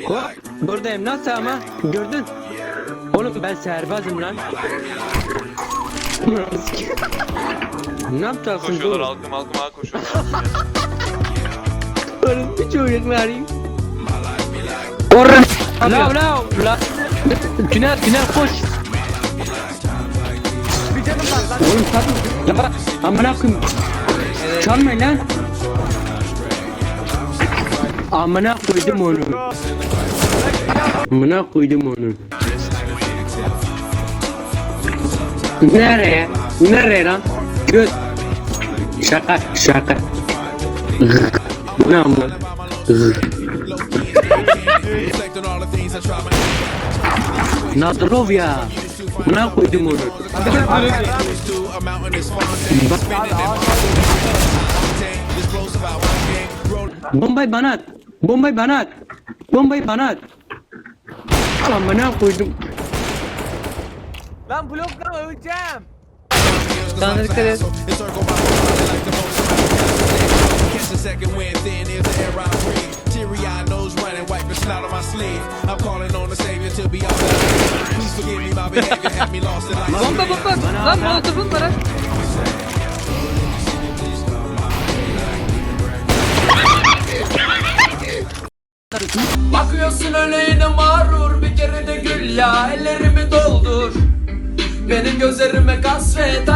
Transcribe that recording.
Hop buradayım nasıl ama gördün? Oğlum ben serbazım lan. ne yapacaksın Koşuyorlar dur? halkım halkım halk koşuyorlar. Oğlum bir çocuklarım. Orhan. La la la. Tünel tünel koş. Oğlum tabii. Ya bak amına koyayım. Çalmayın lan. Amına koydum onu. Amına koydum onu. Nereye? Nereye lan? Göz. Şaka şaka. Bu ne amına? Nadrov ya. Buna koydum onu. Bombayı bana at. Bombayı bana at. Bombayı bana at. Amına koydum. Lan bloklama öleceğim. Sana dikkat et. Catch a second wind, thin Bakıyorsun öleğine mağrur bir kere de gül ya ellerimi doldur. Benim gözlerime kasvet